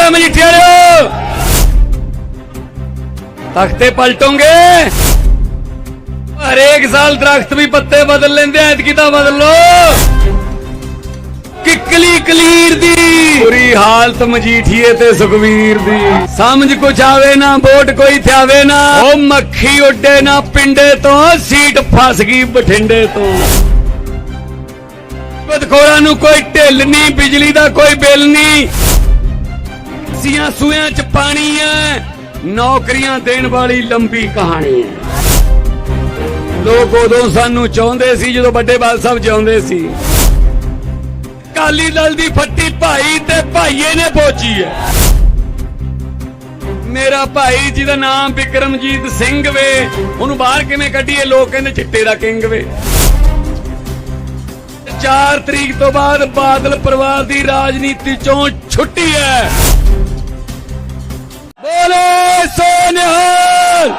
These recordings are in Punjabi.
ਹਾਲ ਹੈ ਤਖਤੇ ਪਲਟੋਗੇ। ਹਰੇਕ ਸਾਲ ਦਰਖਤ ਵੀ ਪੱਤੇ ਬਦਲ ਲੈਂਦੇ ਐ ਐਤਕੀ ਬਦਲ ਲੋ ਕਿੱਕਲੀ ਕਲੀਰ ਦੀ, ਬੁਰੀ ਹਾਲਤ ਮਜੀਠੀਏ ਤੇ ਸੁਖਵੀਰ ਦੀ। ਸਮਝ ਕੁਛ ਆਵੇ ਨਾ, ਵੋਟ ਕੋਈ ਥਿਆਵੇ ਨਾ। ਉਹ ਮੱਖੀ ਉੱਡੇ ਨਾ ਪਿੰਡੇ ਤੋਂ, ਸੀਟ ਫਸ ਗਈ ਬਠਿੰਡੇ ਤੋਂ। ਬਦਖੋਰਾਂ ਨੂੰ ਕੋਈ ਢਿੱਲ ਨਹੀਂ, ਬਿਜਲੀ ਦਾ ਕੋਈ ਬਿੱਲ ਨਹੀਂ। ਸੀਆਂ ਸੂਆਂ ਚ ਪਾਣੀ ਐ ਨੌਕਰੀਆਂ ਦੇਣ ਵਾਲੀ ਲੰਬੀ ਕਹਾਣੀ ਐ ਲੋਕ ਉਦੋਂ ਸਾਨੂੰ ਚਾਹੁੰਦੇ ਸੀ ਜਦੋਂ ਵੱਡੇ ਬਾਲ ਸਾਹਿਬ ਜਿਉਂਦੇ ਸੀ। ਕਾਲੀ ਦਲ ਦੀ ਫੱਟੀ ਭਾਈ ਤੇ ਭਾਈਏ ਨੇ ਪੋਚੀ ਐ ਮੇਰਾ ਭਾਈ ਜਿਹਦਾ ਨਾਮ ਵਿਕਰਮਜੀਤ ਸਿੰਘ ਵੇ। ਉਹਨੂੰ ਬਾਹਰ ਕਿਵੇਂ ਕੱਢੀਏ? ਲੋਕ ਕਹਿੰਦੇ ਚਿੱਟੇ ਦਾ ਕਿੰਗ ਵੇ। 4 ਤਰੀਕ ਤੋਂ ਬਾਅਦ ਬਾਦਲ ਪਰਿਵਾਰ ਦੀ ਰਾਜਨੀਤੀ ਚੋਂ ਛੁੱਟੀ ਹੈ। ਬੋਲੇ ਸੋਨਿਹਾਲ।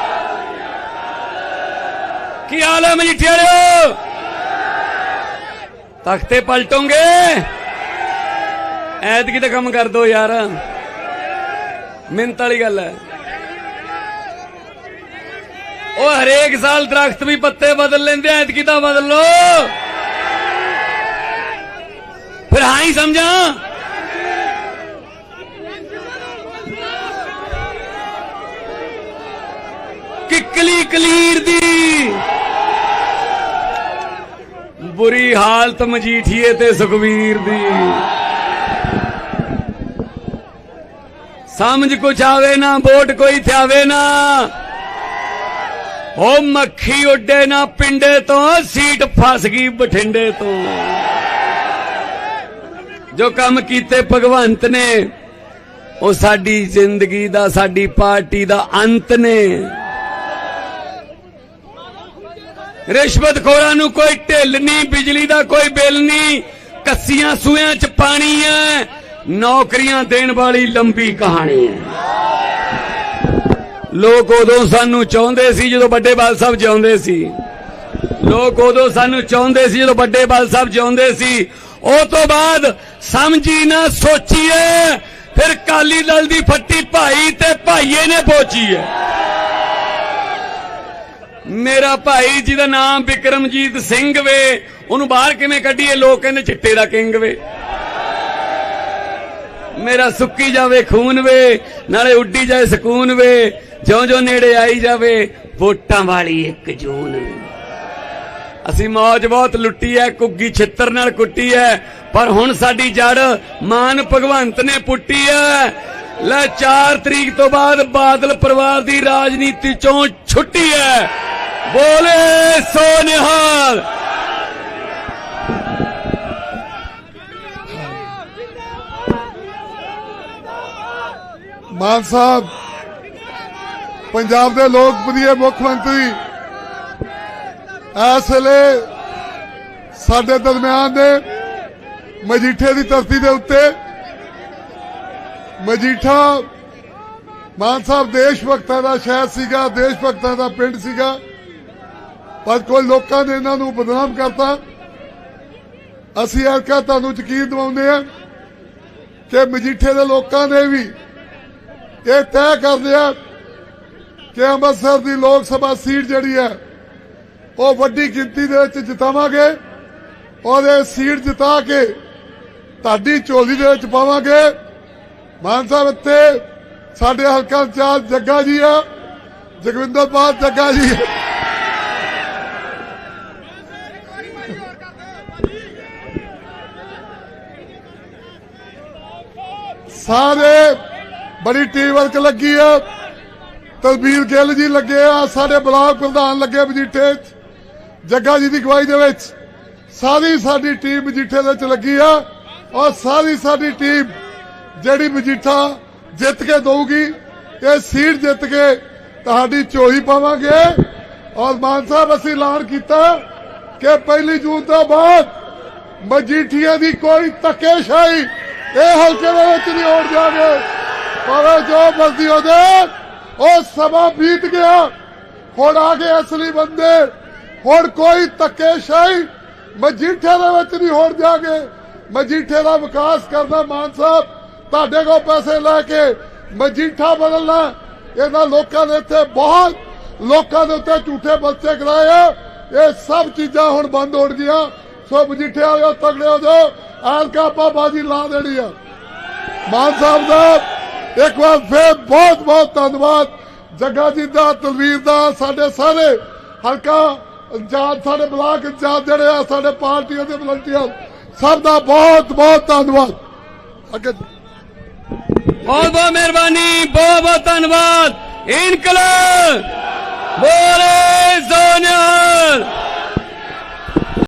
ਕੀ ਹਾਲ ਹੈ ਮਜੀਠੇ ਵਾਲਿਓ ਤਖਤੇ ਪਲਟੋਗੇ। ਐਤਕੀ ਤਾਂ ਕੰਮ ਕਰ ਦੋ ਯਾਰ। ਮਿੰਤ ਵਾਲੀ ਗੱਲ ਹੈ। ਉਹ ਹਰੇਕ ਸਾਲ ਦਰਖਤ ਵੀ ਪੱਤੇ ਬਦਲ ਲੈਂਦੇ ਐਤਕੀ ਤਾਂ ਬਦਲ ਲੋ ਫਿਰ ਹਾਂ ਹੀ ਸਮਝਾਂ। ਕਿੱਕਲੀ ਕਲੀਰ ਦੀ। ਬੁਰੀ ਹਾਲਤ ਮਜੀਠੀਏ ਤੇ ਸੁਖਵੀਰ ਦੀ। ਸਮਝ ਕੁਛ ਆਵੇ ਨਾ, ਵੋਟ ਕੋਈ ਥਿਆਵੇ ਨਾ। ਉਹ ਮੱਖੀ ਉੱਡੇ ਨਾ ਪਿੰਡੇ ਤੋਂ, ਸੀਟ ਫਸ ਗਈ ਬਠਿੰਡੇ ਤੋਂ। ਜੋ ਕੰਮ ਕੀਤੇ ਭਗਵੰਤ ਨੇ, ਉਹ ਸਾਡੀ ਜ਼ਿੰਦਗੀ ਦਾ, ਸਾਡੀ ਪਾਰਟੀ ਦਾ ਅੰਤ ਨੇ। ਰਿਸ਼ਵਤਖੋਰਾਂ ਨੂੰ ਕੋਈ ਢਿੱਲ ਨਹੀਂ, ਬਿਜਲੀ ਦਾ ਕੋਈ ਬਿੱਲ ਨਹੀਂ, ਕੱਸੀਆਂ ਸੂਆਂ ਚ ਪਾਣੀ ਐ ਨੌਕਰੀਆਂ ਦੇਣ ਵਾਲੀ ਲੰਬੀ ਕਹਾਣੀ ਐ ਲੋਕ ਉਦੋਂ ਸਾਨੂੰ ਚਾਹੁੰਦੇ ਸੀ ਜਦੋਂ ਵੱਡੇ ਬਾਲ ਸਾਹਿਬ ਜਿਉਂਦੇ ਸੀ। ਲੋਕ ਉਦੋਂ ਸਾਨੂੰ ਚਾਹੁੰਦੇ ਸੀ ਜਦੋਂ ਵੱਡੇ ਬਾਲ ਸਾਹਿਬ ਜਿਉਂਦੇ ਸੀ। ਉਹ ਤੋਂ ਬਾਅਦ ਸਮਝੀ ਨਾ ਸੋਚੀਏ, ਫਿਰ ਕਾਲੀ ਦਲ ਦੀ ਫੱਟੀ ਭਾਈ ਤੇ ਭਾਈਏ ਨੇ ਪੋਚੀ ਹੈ। ਮੇਰਾ ਭਾਈ ਜਿਹਦਾ ਨਾਮ ਵਿਕਰਮਜੀਤ ਸਿੰਘ ਵੇ, ਉਹਨੂੰ ਬਾਹਰ ਕਿਵੇਂ ਕੱਢੀਏ? ਲੋਕ ਕਹਿੰਦੇ ਚਿੱਟੇ ਦਾ ਕਿੰਗ ਵੇ। ਮੇਰਾ ਸੁੱਕੀ ਜਾਵੇ ਖੂਨ ਵੇ, ਨਾਲੇ ਉੱਡੀ ਜਾਏ ਸਕੂਨ ਵੇ ਜਿਉਂ ਜਿਉਂ ਨੇੜੇ ਆਈ ਜਾਵੇ, ਵੋਟਾਂ ਵਾਲੀ ਇੱਕ ਜੂਨ। ਅਸੀਂ ਮੌਜ ਬਹੁਤ ਲੁੱਟੀ ਐ, ਕੁੱਗੀ ਛਿੱਤਰ ਨਾਲ ਕੁੱਟੀ ਐ, ਪਰ ਹੁਣ ਸਾਡੀ ਜੜ ਮਾਨ ਭਗਵੰਤ ਨੇ ਪੁੱਟੀ ਐ। ਲੈ 4 ਤਰੀਕ ਤੋਂ ਬਾਅਦ ਬਾਦਲ ਪਰਿਵਾਰ ਦੀ ਰਾਜਨੀਤੀ ਚੋਂ ਛੁੱਟੀ ਐ। ਬੋਲੇ ਸੋ ਨਿਹਾਲ ਮਾਨ ਸਾਹਿਬ, ਪੰਜਾਬ ਦੇ ਲੋਕਪ੍ਰਿਯ ਮੁੱਖ ਮੰਤਰੀ, ਇਸ ਵੇਲੇ ਸਾਡੇ ਦਰਮਿਆਨ ਦੇ ਮਜੀਠੇ ਦੀ ਧਰਤੀ ਦੇ ਉੱਤੇ ਮਜੀਠਾ ਮਾਨ ਸਾਹਿਬ ਦੇਸ਼ ਭਗਤਾਂ ਦਾ ਸ਼ਹਿਰ ਸੀਗਾ ਦੇਸ਼ ਭਗਤਾਂ ਦਾ ਪਿੰਡ ਸੀਗਾ। ਪਰ ਕੋਈ ਲੋਕਾਂ ਨੇ ਇਹਨਾਂ ਨੂੰ ਬਦਨਾਮ ਕਰਤਾ। ਅਸੀਂ ਇਹ ਕਹ ਤੁਹਾਨੂੰ ਯਕੀਨ ਦਿਵਾਉਂਦੇ ਆ ਕਿ ਮਜੀਠੇ ਦੇ ਲੋਕਾਂ ਨੇ ਵੀ ਇਹ ਤੈਅ ਕਰਦੇ ਆ ਕਿ ਅੰਮ੍ਰਿਤਸਰ ਦੀ ਲੋਕ ਸਭਾ ਸੀਟ ਜਿਹੜੀ ਹੈ, ਉਹ ਵੱਡੀ ਗਿਣਤੀ ਦੇ ਵਿੱਚ ਜਿਤਾਵਾਂਗੇ ਔਰ ਇਹ ਸੀਟ ਜਿਤਾ ਕੇ ਤੁਹਾਡੀ ਝੋਲੀ ਦੇ ਵਿੱਚ ਪਾਵਾਂਗੇ। ਮਾਨ ਸਾਹਿਬ, ਇੱਥੇ ਸਾਡੇ ਹਲਕਾ ਚਾਰ ਜੱਗਾ ਜੀ ਆ ਜਗਵਿੰਦਰ ਬਾਦ ਜੱਗਾ ਜੀ। ਸਾਰੇ ਬੜੀ ਟੀਮ ਵਰਕ ਲੱਗੀ ਆ। ਤਲਬੀਰ ਗਿੱਲ ਜੀ ਲੱਗੇ ਆ, ਸਾਡੇ ਬਲਾਕ ਪ੍ਰਧਾਨ ਲੱਗੇ ਮਜੀਠੇ ਜੱਗਾ ਜੀ ਦੀ ਗਵਾਹੀ ਦੇ ਵਿੱਚ। ਸਾਰੀ ਸਾਡੀ ਟੀਮ ਮਜੀਠੇ ਦੇ ਵਿੱਚ ਲੱਗੀ ਆ ਔਰ ਸਾਰੀ ਸਾਡੀ ਟੀਮ ਜਿਹੜੀ ਮਜੀਠਾ ਜਿੱਤ ਕੇ ਦਊਗੀ, ਇਹ ਸੀਟ ਜਿੱਤ ਕੇ ਤੁਹਾਡੀ ਚੋਹੀ ਪਾਵਾਂਗੇ। ਔਰ ਮਾਨ ਸਾਹਿਬ, ਅਸੀਂ ਐਲਾਨ ਕੀਤਾ ਕਿ ਪਹਿਲੀ ਜੂਨ ਤੋਂ ਬਾਅਦ ਮਜੀਠੀਆਂ ਦੀ ਕੋਈ ਧੱਕੇਸ਼ਾਹੀ ਇਹ ਹਲਕੇ ਦੇ ਵਿੱਚ ਨਹੀਂ ਹੋਣ ਜਾਵੇ ਭਾਵੇਂ ਜੋ ਮਰਜ਼ੀ ਹੋ ਉਹ ਸਮਾਂ ਬੀਤ ਗਿਆ। ਹੁਣ ਆ ਗਏ ਅਸਲੀ ਬੰਦੇ। ਹੁਣ ਕੋਈ ਧੱਕੇਸ਼ਾਹੀ ਮਜੀਠੇ ਦੇ ਵਿੱਚ ਨਹੀਂ ਹੋਣ ਜਾਗੇ ਮਜੀਠੇ ਦਾ ਵਿਕਾਸ ਕਰਨਾ ਮਾਨ ਸਾਹਿਬ, ਤੁਹਾਡੇ ਕੋਲ ਪੈਸੇ ਲੈ ਕੇ ਮਜੀਠਾ ਬਦਲਣਾ, ਇਹਨਾਂ ਲੋਕਾਂ ਨੇ ਇੱਥੇ ਬਹੁਤ ਲੋਕਾਂ ਦੇ ਉੱਤੇ ਝੂਠੇ ਬੱਚੇ ਕਰਾਏ ਆ। ਇਹ ਸਭ ਚੀਜ਼ਾਂ ਹੁਣ ਬੰਦ ਹੋ ਗਈਆਂ। ਸੋ ਮਜੀਠੇ ਵਾਲਿਓ, ਤਗੜੇ ਹੋ ਜਾਓ। ਐਲਕਾ ਆਪਾਂ ਬਾਜੀ ਲਾ ਦੇਣੀ ਆ। ਮਾਨ ਸਾਹਿਬ ਦਾ ਇੱਕ ਵਾਰ ਫੇਰ ਬਹੁਤ ਬਹੁਤ ਧੰਨਵਾਦ। ਜੱਗਾ ਜੀ ਦਾ, ਤਲਵੀਰ ਦਾ, ਸਾਡੇ ਸਾਰੇ ਹਲਕਾ ਇੰਚਾਰਜ, ਸਾਡੇ ਬਲਾਕ ਇੰਚਾਰਜ ਜਿਹੜੇ ਆ, ਸਾਡੇ ਪਾਰਟੀਆਂ ਦੇ ਵਲੰਟੀਅਰ, ਸਭ ਦਾ ਬਹੁਤ ਬਹੁਤ ਧੰਨਵਾਦ। ਅੱਗੇ ਬਹੁਤ ਬਹੁਤ ਮਿਹਰਬਾਨੀ, ਬਹੁਤ ਬਹੁਤ ਧੰਨਵਾਦ। ਇਨਕਲਾਬ, ਬੋਲੇ ਸੋਨਿਆਲ।